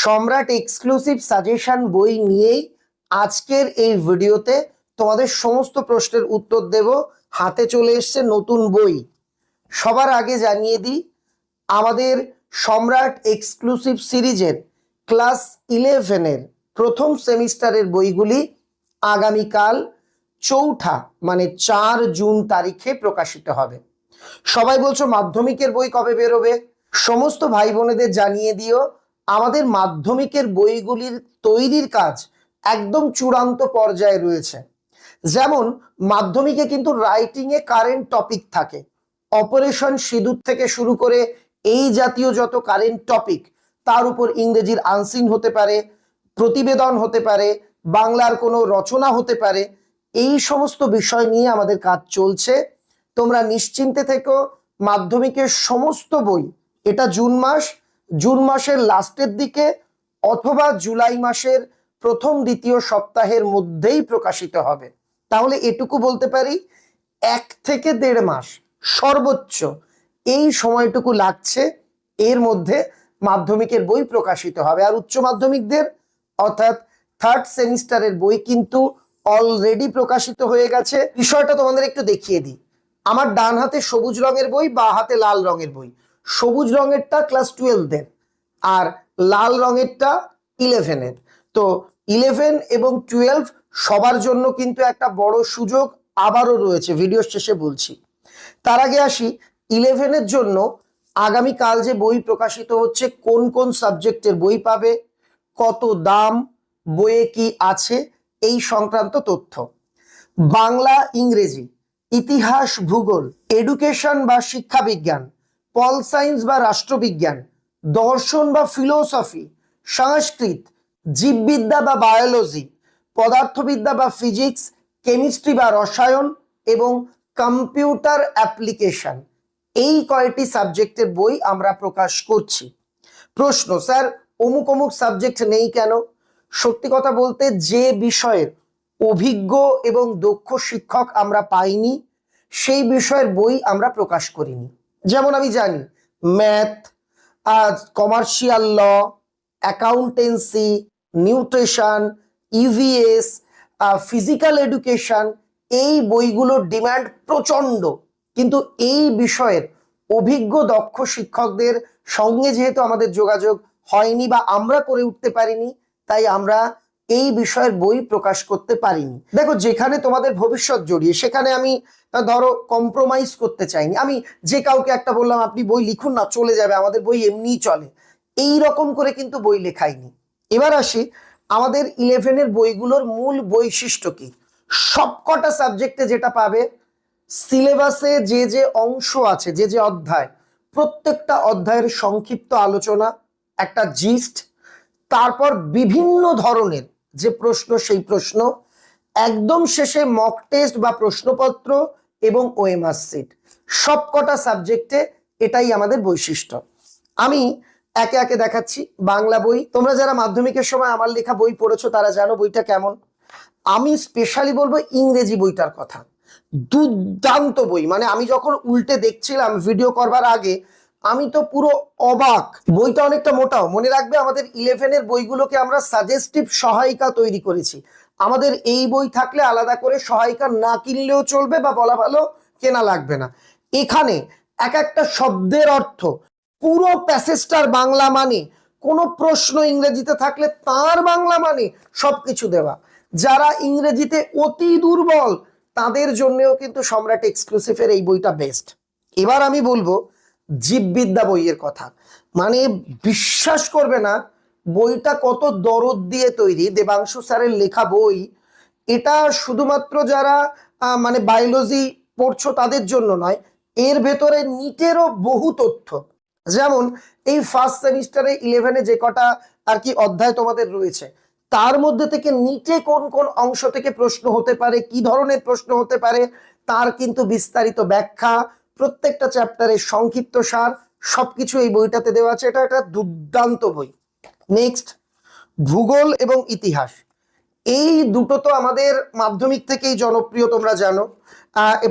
সম্রাট exclusive suggestion বই নিয়েই আজকের এই ভিডিওতে তোমাদের সমস্ত প্রশ্নের উত্তর দেব। হাতে চলে এসছে নতুন বই। সবার আগে জানিয়ে দিই, আমাদের সম্রাট এক্সক্লুসিভ সিরিজের ক্লাস ইলেভেনের প্রথম সেমিস্টারের বইগুলি আগামীকাল চৌঠা মানে চার জুন তারিখে প্রকাশিত হবে। সবাই বলছো মাধ্যমিকের বই কবে বেরোবে? সমস্ত ভাই বোনেদের জানিয়ে দিও। আমাদের মাধ্যমিকের বইগুলির তৈরির কাজ একদম চূড়ান্ত পর্যায়ে রয়েছে। যেমন, মাধ্যমিকে কিন্তু রাইটিংয়ে কারেন্ট টপিক থাকে। অপারেশন সিঁদুর থেকে শুরু করে এই জাতীয় যত কারেন্ট টপিক তার উপর ইংরেজির আনসিন হতে পারে, প্রতিবেদন হতে পারে, বাংলার কোনো রচনা হতে পারে, এই সমস্ত বিষয় নিয়ে আমাদের কাজ চলছে। তোমরা নিশ্চিন্তে থেকো, মাধ্যমিকের সমস্ত বই, এটা জুন মাস জুন মাসের লাস্টের দিকে অথবা জুলাই মাসের প্রথম দ্বিতীয় সপ্তাহের মধ্যেই প্রকাশিত হবে। তাহলে এটুকু বলতে পারি, এক থেকে দেড় মাস সর্বোচ্চ এই সময়টুকু লাগছে, এর মধ্যে মাধ্যমিকের বই প্রকাশিত হবে। আর উচ্চ মাধ্যমিকদের, অর্থাৎ থার্ড সেমিস্টারের বই কিন্তু অলরেডি প্রকাশিত হয়ে গেছে। বিষয়টা তোমাদের একটু দেখিয়ে দিই। আমার ডান হাতে সবুজ রঙের বই, বা হাতে লাল রঙের বই। সবুজ রঙেরটা ক্লাস টুয়েলভের আর লাল রঙেরটা ইলেভেনের তো ইলেভেন এবং টুয়েলভ সবার জন্য কিন্তু একটা বড় সুযোগ আবারও রয়েছে ভিডিও শেষে বলছি। তার আগে আসি ইলেভেনের জন্য আগামীকাল যে বই প্রকাশিত হচ্ছে, কোন কোন সাবজেক্টের বই পাবে, কত দাম, বইয়ে কি আছে, এই সংক্রান্ত তথ্য। বাংলা, ইংরেজি, ইতিহাস, ভূগোল এডুকেশন বা শিক্ষা বিজ্ঞান পল সায়েন্স বা রাষ্ট্রবিজ্ঞান, দর্শন বা ফিলোসফি, সংস্কৃত, জীববিদ্যা বা বায়োলজি, পদার্থবিদ্যা বা ফিজিক্স, কেমিস্ট্রি বা রসায়ন এবং কম্পিউটার অ্যাপ্লিকেশন। এই কয়টি সাবজেক্টের বই আমরা প্রকাশ করছি। প্রশ্ন, স্যার, অমুক অমুক সাবজেক্ট নেই কেন? সত্যি কথা বলতে, যে বিষয়ের অভিজ্ঞ এবং দক্ষ শিক্ষক আমরা পাইনি, সেই বিষয়ের বই আমরা প্রকাশ করিনি। যেমন আমি জানি math commercial law accountancy nutrition EVS physical education এই বইগুলোর ডিমান্ড প্রচণ্ড। কিন্তু এই বিষয়ের অভিজ্ঞ, দক্ষ শিক্ষকদের সঙ্গে যেহেতু আমাদের যোগাযোগ হয়নি বা আমরা করে উঠতে পারিনি, তাই আমরা এই বিষয়ের বই প্রকাশ করতে পারিনি। দেখো, যেখানে তোমাদের ভবিষ্যৎ জড়িয়ে, সেখানে আমি ধরো কম্প্রোমাইজ করতে চাইনি। আমি যে কাউকে একটা বললাম, আপনি বই লিখুন না, চলে যাবে, আমাদের বই এমনিই চলে। এই রকম করে কিন্তু বই লেখাইনি। এবার আসি, আমাদের ইলেভেনের বইগুলোর মূল বৈশিষ্ট্য কি? সবকটা সাবজেক্টে যেটা পাবে সিলেবাসে যে যে অংশ আছে, যে যে অধ্যায়, প্রত্যেকটা অধ্যায়ের সংক্ষিপ্ত আলোচনা, একটা জিস্ট তারপর বিভিন্ন ধরনের যে প্রশ্ন, সেই প্রশ্ন। একদম শেষে মক টেস্ট বা প্রশ্নপত্র এবং ওএমআর সিট সবকটা সাবজেক্টে এটাই আমাদের বৈশিষ্ট্য। আমি একে একে দেখাচ্ছি, বাংলা বই। তোমরা যারা মাধ্যমিকের সময় আমার লেখা বই পড়েছো, তারা জানো বইটা কেমন। আমি স্পেশালি বলব ইংরেজি বইটার কথা। দুর্দান্ত বই। মানে আমি যখন উল্টে দেখছিলাম ভিডিও করবার আগে আমি তো পুরো অবাক। বইটা অনেকটা মোটাও। মনে রাখবে আমাদের ইলেভেনের বইগুলোকে আমরা সাজেস্টিভ সহায়িকা তৈরি করেছি। আমাদের এই বই থাকলে আলাদা করে সহায়িকা না কিনলেও চলবে বা বলা ভালো কেনা লাগবে না। এখানে এক একটা শব্দের অর্থ। পুরো প্যাসেজটার বাংলা মানে কোনো প্রশ্ন ইংরেজিতে থাকলে তার বাংলা মানে সবকিছু দেওয়া। যারা ইংরেজিতে অতি দুর্বল, তাদের জন্যও কিন্তু সম্রাট এক্সক্লুসিভের এই বইটা বেস্ট এবার আমি বলব জীববিদ্যা বইয়ের কথা। মানে বিশ্বাস করবে না, বইটা কত দরদ দিয়ে তৈরি। দেবাংশু স্যারের লেখা বই, এটা শুধুমাত্র যারা মানে বায়োলজি পড়ছো তাদের জন্য নয়, এর ভেতরে নিটেরও বহু তথ্য। যেমন এই ফার্স্ট সেমিস্টারে ইলেভেনে যে কটা আর কি অধ্যায় তোমাদের রয়েছে, তার মধ্যে থেকে নিটে কোন কোন অংশ থেকে প্রশ্ন হতে পারে, কি ধরনের প্রশ্ন হতে পারে, তার কিন্তু বিস্তারিত ব্যাখ্যা প্রত্যেকটা চ্যাপ্টারের সংক্ষিপ্ত সার, সবকিছু এই বইটাতে দেওয়া আছে। এটা একটা দুর্দান্ত বই। নেক্সট ভূগোল এবং ইতিহাস। এই দুটো তো আমাদের মাধ্যমিক থেকেই জনপ্রিয়, তোমরা জানো।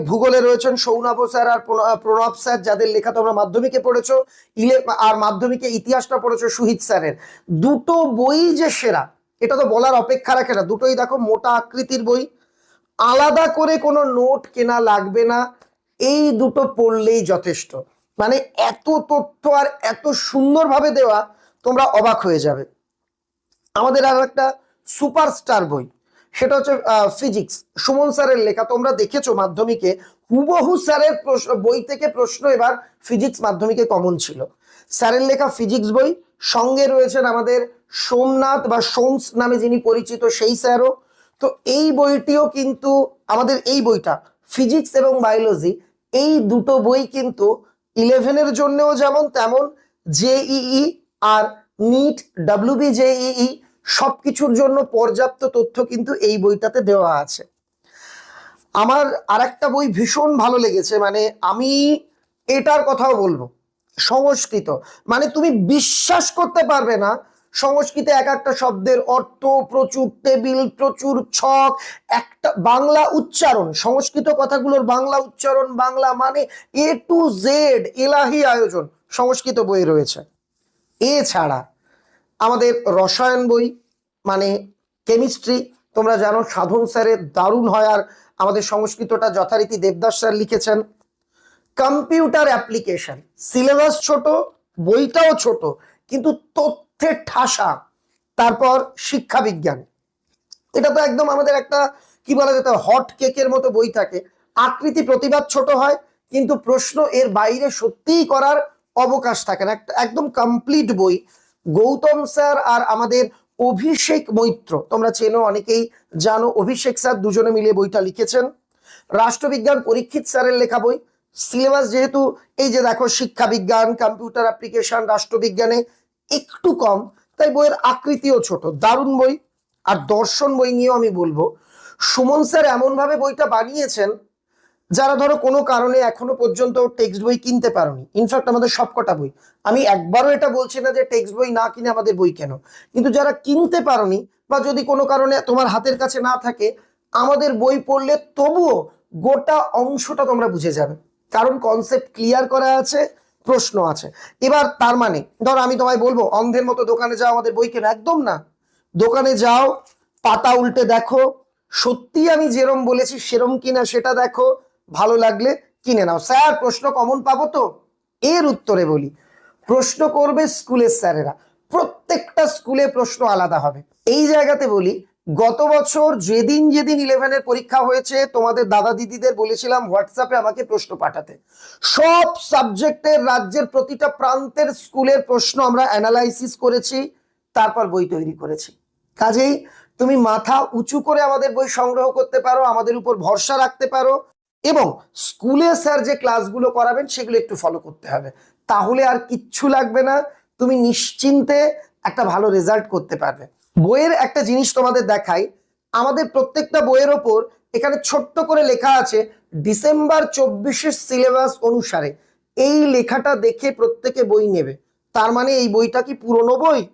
ভূগোলে রয়েছেন সৌনভ স্যার আর প্রণ- প্রণব স্যার, যাদের লেখা তোমরা মাধ্যমিকে পড়েছো, ইলে, আর মাধ্যমিকে ইতিহাসটা পড়েছো সুহিত স্যারের। দুটো বই যে সেরা, এটা তো বলার অপেক্ষা রাখে না। দুটোই দেখো মোটা আকৃতির বই। আলাদা করে কোনো নোট কেনা লাগবে না। এই দুটো পড়লেই যথেষ্ট। মানে এত তথ্য আর এত সুন্দরভাবে দেওয়া তোমরা অবাক হয়ে যাবে। আমাদের আর একটা সুপারস্টার বই, সেটা হচ্ছে ফিজিক্স। সুমন স্যারের লেখা তোমরা দেখেছ মাধ্যমিকে, হুবহু স্যারের প্রশ্ন বই থেকে প্রশ্ন এবার ফিজিক্স মাধ্যমিকে কমন ছিল। স্যারের লেখা ফিজিক্স বই, সঙ্গে রয়েছেন আমাদের সোমনাথ বা সোমস নামে যিনি পরিচিত সেই স্যারও। তো এই বইটিও কিন্তু, আমাদের এই বইটা, ফিজিক্স এবং বায়োলজি এই দুটো বই কিন্তু ইলেভেনের জন্যও যেমন তেমন জেইই আর নিট ডাব্লিউবি জেইই সব কিছুর জন্য পর্যাপ্ত তথ্য কিন্তু এই বইটাতে দেওয়া আছে। আমার আরেকটা বই ভীষণ ভালো লেগেছে মানে আমি এটার কথাও বলব, সংস্কৃত। মানে তুমি বিশ্বাস করতে পারবে না সংস্কৃতে এক একটা শব্দের অর্থ, প্রচুর টেবিল, প্রচুর ছক, একটা বাংলা উচ্চারণ, সংস্কৃত কথাগুলোর বাংলা উচ্চারণ, বাংলা মানে এ টু জেড এলাহি আয়োজন, সংস্কৃত বই রয়েছে। এছাড়া আমাদের রসায়ন বই মানে কেমিস্ট্রি, তোমরা জানো সাধন স্যারের দারুণ হয় আর আমাদের সংস্কৃতটা যথারীতি দেবদাস স্যার লিখেছেন। কম্পিউটার অ্যাপ্লিকেশন, সিলেবাস ছোট, বইটাও ছোট, কিন্তু তথ্যের ঠাসা, তারপর শিক্ষা বিজ্ঞান এটা তো একদম আমাদের একটা, কি বলা যেত হট কেকের মতো বই থাকে। আকৃতি প্রতিবাদ ছোট হয়, কিন্তু প্রশ্ন এর বাইরে সত্যিই করার অবকাশ থাকে না। একটা একদম কমপ্লিট বই। গৌতম স্যার আর আমাদের অভিষেক মৈত্র, তোমরা চেনো, অনেকেই জানো, অভিষেক স্যার দুজনে মিলে বইটা লিখেছেন। রাষ্ট্রবিজ্ঞান পরীক্ষিত স্যারের লেখা বই। সিলেবাস যেহেতু, এই যে দেখো শিক্ষা বিজ্ঞান কম্পিউটার অ্যাপ্লিকেশন, রাষ্ট্রবিজ্ঞানে একটু কম, তাই বইয়ের আকৃতিও ছোট। দারুণ বই আর দর্শন বই নিয়েও আমি বলব। সুমন স্যার এমনভাবে বইটা বানিয়েছেন, যারা ধরো কোনো কারণে এখনও পর্যন্ত টেক্সট বই কিনতে পারোনি। ইনফ্যাক্ট আমাদের সবকটা বই। আমি একবারও এটা বলছি না যে টেক্সট বই না কিনে আমাদের বই কেন। কিন্তু যারা কিনতে পারোনি বা যদি কোনো কারণে তোমার হাতের কাছে না থাকে, আমাদের বই পড়লে তবুও গোটা অংশটা তোমরা বুঝে যাবে। কারণ কনসেপ্ট ক্লিয়ার করা আছে প্রশ্ন আছে। এবার তার মানে ধর আমি তোমায় বলব, অন্ধের মতো দোকানে যাও, আমাদের বই কেন, একদম না। দোকানে যাও, পাতা উল্টে দেখো, সত্যি আমি যেরম বলেছি সেরম কিনা সেটা দেখো, ভালো লাগলে কিনে নাও। স্যার, প্রশ্ন কমন পাবো তো? এর উত্তরে বলি, প্রশ্ন করবে স্কুলের স্যারেরা। প্রত্যেকটা স্কুলে প্রশ্ন আলাদা হবে। এই জায়গাতে বলি গত বছর যেদিন যেদিন ইলেভেনের পরীক্ষা হয়েছে, তোমাদের দাদা দিদিদের বলেছিলাম হোয়াটসঅ্যাপে আমাকে প্রশ্ন পাঠাতে। সব সাবজেক্টের রাজ্যের প্রতিটা প্রান্তের স্কুলের প্রশ্ন আমরা অ্যানালাইসিস করেছি, তারপর বই তৈরি করেছি। কাজেই তুমি মাথা উঁচু করে আমাদের বই সংগ্রহ করতে পারো, আমাদের উপর ভরসা রাখতে পারো এবং স্কুলে স্যার যে ক্লাসগুলো করাবেন, সেগুলো একটু ফলো করতে হবে। তাহলে আর কিচ্ছু লাগবে না, তুমি নিশ্চিন্তে একটা ভালো রেজাল্ট করতে পারবে। বইয়ের একটা জিনিস তোমাদের দেখাই। আমাদের প্রত্যেকটা বইয়ের ওপর এখানে ছোট্ট করে লেখা আছে, ডিসেম্বর চব্বিশের সিলেবাস অনুসারে। এই লেখাটা দেখে প্রত্যেকে বই নেবে। তার মানে এই বইটা কি পুরনো বই?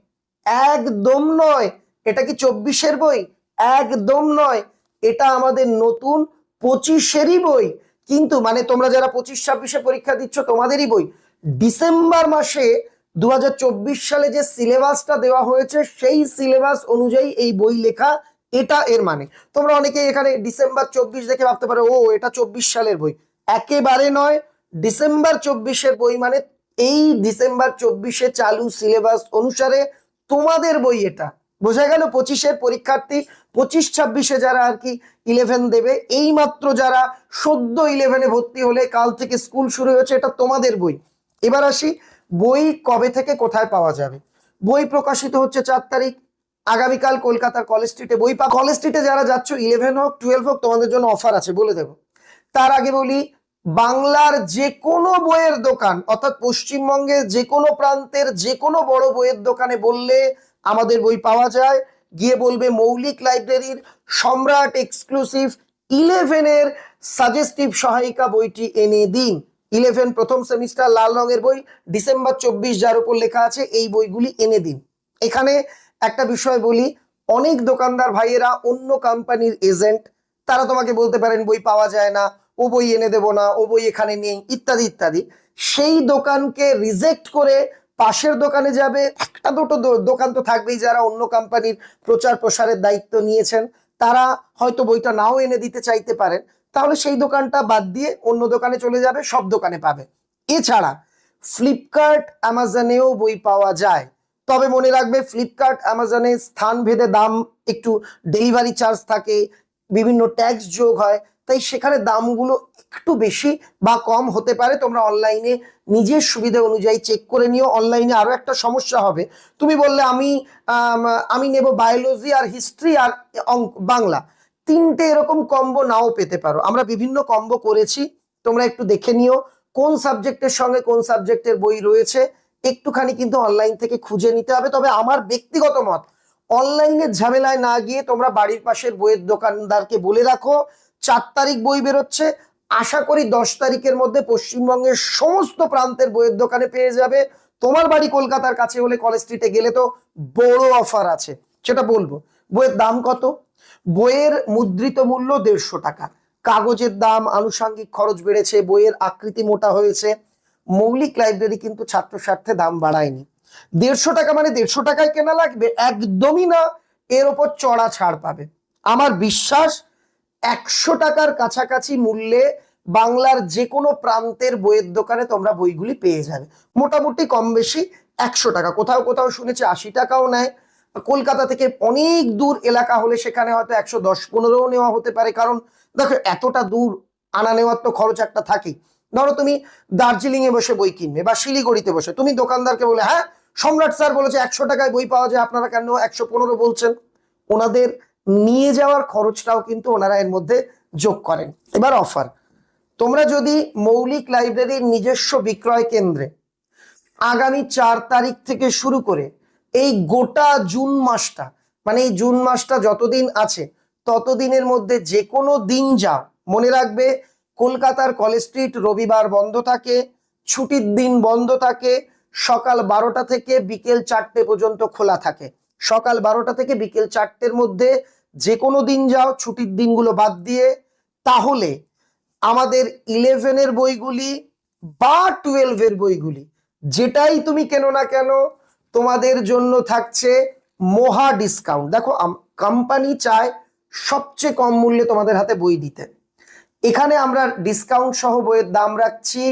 একদম নয়। এটা কি চব্বিশের বই? একদম নয়। এটা আমাদের নতুন পঁচিশেরই বই। কিন্তু মানে তোমরা যারা পঁচিশ, ছাব্বিশে পরীক্ষা দিচ্ছ, তোমাদেরই বই। ডিসেম্বর মাসে দু হাজার চব্বিশ সালে যে সিলেবাসটা দেওয়া হয়েছে, সেই সিলেবাস অনুযায়ী এই বই লেখা, এটা এর মানে। তোমরা অনেকে এখানে ডিসেম্বর চব্বিশ দেখে ভাবতে পারো, ও, এটা চব্বিশ সালের বই। একেবারে নয়, ডিসেম্বর চব্বিশের বই মানে এই ডিসেম্বর চব্বিশে চালু সিলেবাস অনুসারে তোমাদের বই এটা। বোঝা গেল পঁচিশের পরীক্ষার্থী, পঁচিশ ছাব্বিশে যারা আর কি ইলেভেন দেবে এই মাত্র যারা সদ্য ইলেভেনে ভর্তি হলে কাল থেকে স্কুল শুরু হয়েছে, এটা তোমাদের বই। এবার আসি বই কবে থেকে কোথায় পাওয়া যাবে? বই প্রকাশিত হচ্ছে চার তারিখ। আগামীকাল কলকাতার কলেজ স্ট্রিটে বই পা কলেজ স্ট্রিটে যারা যাচ্ছ ইলেভেন হোক টুয়েলভ হোক, তোমাদের জন্য অফার আছে, বলে দেবো। তার আগে বলি, বাংলার যে কোনো বইয়ের দোকান, অর্থাৎ পশ্চিমবঙ্গের যে কোনো প্রান্তের যে কোনো বড় বইয়ের দোকানে বললে আমাদের বই পাওয়া যায়। গিয়ে বলবে মৌলিক লাইব্রেরির সম্রাট এক্সক্লুসিভ ইলেভেনের সাজেস্টিভ সহায়িকা বইটি এনে দিন। ইলেভেন প্রথম সেমিস্টার লাল রঙের বই, ডিসেম্বর চব্বিশ যার উপর লেখা আছে, এই বইগুলি এনে দিন। এখানে একটা বিষয় বলি, অনেক দোকানদার ভাইয়েরা অন্য কোম্পানির এজেন্ট, তারা তোমাকে বলতে পারেন, বই পাওয়া যায় না, ও বই এনে দেবো না, ও বই এখানে নেই, ইত্যাদি ইত্যাদি। সেই দোকানকে রিজেক্ট করে পাশের দোকানে যাবে, একটা দুটো দোকান তো থাকবেই যারা অন্য কোম্পানির প্রচার প্রসারের দায়িত্ব নিয়েছেন, তারা হয়তো বইটা নাও এনে দিতে চাইতে পারেন। তাহলে সেই দোকানটা বাদ দিয়ে অন্য দোকানে চলে যাবে, সব দোকানে পাবে। এছাড়া ফ্লিপকার্ট অ্যামাজনেও বই পাওয়া যায়। তবে মনে রাখবে ফ্লিপকার্ট অ্যামাজনে স্থান ভেদে দাম একটু ডেলিভারি চার্জ থাকে, বিভিন্ন ট্যাক্স যোগ হয়, তাই সেখানে দামগুলো একটু বেশি বা কম হতে পারে। তোমরা অনলাইনে নিজের সুবিধা অনুযায়ী চেক করে নিও। অনলাইনে আরও একটা সমস্যা হবে। তুমি বললে আমি আমি নেব বায়োলজি আর হিস্ট্রি আর অঙ্ক বাংলা। তিনটে এরকম কম্বো নাও পেতে পারো। আমরা বিভিন্ন কম্বো করেছি, তোমরা একটু দেখে নিও কোন সাবজেক্টের সঙ্গে কোন সাবজেক্টের বই রয়েছে। একটুখানি কিন্তু অনলাইন থেকে খুঁজে নিতে হবে। তবে আমার ব্যক্তিগত মত অনলাইনের ঝামেলায় না গিয়ে তোমরা বাড়ির পাশের বইয়ের দোকানদারকে বলে রাখো, চার তারিখ বই বেরোচ্ছে। আশা করি দশ তারিখের মধ্যে পশ্চিমবঙ্গের সমস্ত প্রান্তের বইয়ের দোকানে পেয়ে যাবে। তোমার বাড়ি কলকাতার কাছে হলে কলেজ স্ট্রিটে গেলে তো বড় অফার আছে, সেটা বলব। বইয়ের দাম কত? বইয়ের মুদ্রিত মূল্য দেড়শো টাকা। কাগজের দাম, আনুষাঙ্গিক খরচ বেড়েছে, বইয়ের আকৃতি মোটা হয়েছে। মৌলিক লাইব্রেরি কিন্তু ছাত্র স্বার্থে দাম বাড়ায়নি। দেড়শো টাকা মানে দেড়শো টাকায় কেনা লাগবে? একদমই না, এর ওপর চড়া ছাড় পাবে। আমার বিশ্বাস, একশো টাকার কাছাকাছি মূল্যে বাংলার যে কোনো প্রান্তের বইয়ের দোকানে তোমরা বইগুলি পেয়ে যাবে। মোটামুটি কম বেশি একশো টাকা। কোথাও কোথাও শুনেছি আশি টাকাও নেয়। কলকাতা থেকে অনেক দূর এলাকা হলে সেখানে হয়তো একশো দশ পনেরোও নেওয়া হতে পারে। কারণ দেখো, এতটা দূর আনা নেওয়ার তো খরচ একটা থাকেই। ধরো তুমি দার্জিলিং এ বসে বই কিনবে বা শিলিগুড়িতে বসে। তুমি দোকানদারকে বলে হ্যাঁ সম্রাট স্যার বলেছে একশো টাকায় বই পাওয়া যায়, আপনারা কেন একশো পনেরো বলছেন? ওনাদের নিয়ে যাওয়ার খরচটাও কিন্তু ওনারা এর মধ্যে যোগ করেন। এবার অফার। তোমরা যদি মৌলিক লাইব্রেরির নিজস্ব বিক্রয় কেন্দ্রে আগামী চার তারিখ থেকে শুরু করে এই গোটা জুন মাসটা মানে এই জুন মাসটা যতদিন আছে, ততদিনের মধ্যে যে কোনো দিন যাও, মনে রাখবে কলকাতার কলেজ স্ট্রিট রবিবার বন্ধ থাকে, ছুটির দিন বন্ধ থাকে, সকাল বারোটা থেকে বিকেল চারটে পর্যন্ত খোলা থাকে। সকাল বারোটা থেকে বিকেল চারটের মধ্যে যে কোনো দিন যাও, ছুটির দিনগুলো বাদ দিয়ে, তাহলে আমাদের ইলেভেনের বইগুলি বা টুয়েলভের বইগুলি, যেটাই তুমি কেন না কেন তোমাদের জন্য থাকছে মহা ডিসকাউন্ট দেখো কোম্পানি চায় সবচেয়ে কম মূল্যে তোমাদের হাতে বই দিতে। এখানে আমরা ডিসকাউন্ট সহ বইয়ের দাম রাখছি।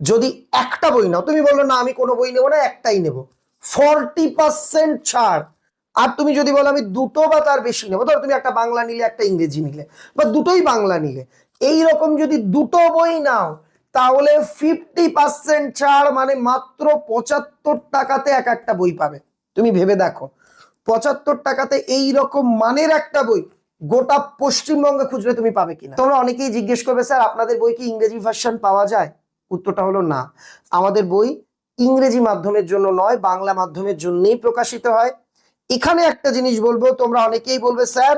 যদি একটা বই নাও, তুমি বলল, না, আমি কোনো বই নেব না, একটাই নেব। ফর্টি পার্সেন্ট ছাড়। আর তুমি যদি বলো, আমি দুটো বা তার বেশি নেব, ধরো তুমি একটা বাংলা নিলে, একটা ইংরেজি নিলে, বা দুটোই বাংলা নিলে। এই রকম যদি দুটো বই নাও তাহলে ফিফটি পার্সেন্ট ছাড় মানে মাত্র পঁচাত্তর টাকাতে এক একটা বই পাবে। তুমি ভেবে দেখো, পঁচাত্তর টাকাতে এই রকম মানের একটা বই গোটা পশ্চিমবঙ্গে খুঁজলে তুমি পাবে কিনা। তোমরা অনেকেই জিজ্ঞেস করবে, স্যার, আপনাদের বই কি ইংরেজি ভার্সন পাওয়া যায়? উত্তরটা হলো না। আমাদের বই ইংরেজি মাধ্যমের জন্য নয়, বাংলা মাধ্যমের জন্যই প্রকাশিত হয়। এখানে একটা জিনিস বলব, তোমরা অনেকেই বলবে, স্যার,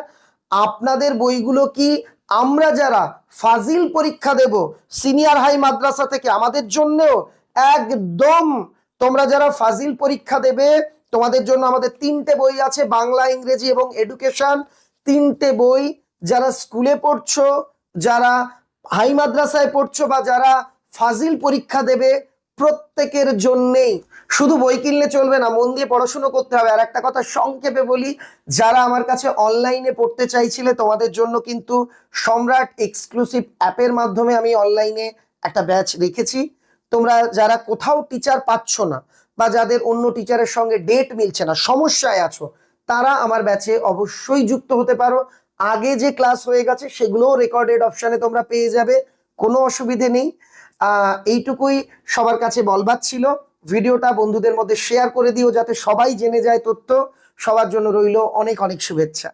আপনাদের বইগুলো কি আমরা যারা ফাজিল পরীক্ষা দেব, সিনিয়র হাই মাদ্রাসা থেকে আমাদের জন্যও একদম তোমরা যারা ফাজিল পরীক্ষা দেবে, তোমাদের জন্য আমাদের তিনটে বই আছে, বাংলা, ইংরেজি এবং এডুকেশন। তিনটে বই যারা স্কুলে পড়ছো, যারা হাই মাদ্রাসায় পড়ছো বা যারা ফাজিল পরীক্ষা দেবে প্রত্যেকের জন্যেই। শুধু বই কিনলে চলবে না, মন দিয়ে পড়াশুনো করতে হবে। আর একটা কথা সংক্ষেপে বলি, যারা আমার কাছে অনলাইনে পড়তে চাইছিলে, তোমাদের জন্য কিন্তু সম্রাট এক্সক্লুসিভ অ্যাপের মাধ্যমে আমি অনলাইনে একটা ব্যাচ রেখেছি। তোমরা যারা কোথাও টিচার পাচ্ছ না, বা যাদের অন্য টিচারের সঙ্গে ডেট মিলছে না, সমস্যায় আছো, তারা আমার ব্যাচে অবশ্যই যুক্ত হতে পারো। আগে যে ক্লাস হয়ে গেছে, সেগুলোও রেকর্ডেড অপশানে তোমরা পেয়ে যাবে, কোনো অসুবিধে নেই। এইটুকুই সবার কাছে বলবার ছিল। ভিডিওটা বন্ধুদের মধ্যে শেয়ার করে দিও যাতে সবাই জেনে যায় তথ্য। সবার জন্য রইল অনেক অনেক শুভেচ্ছা।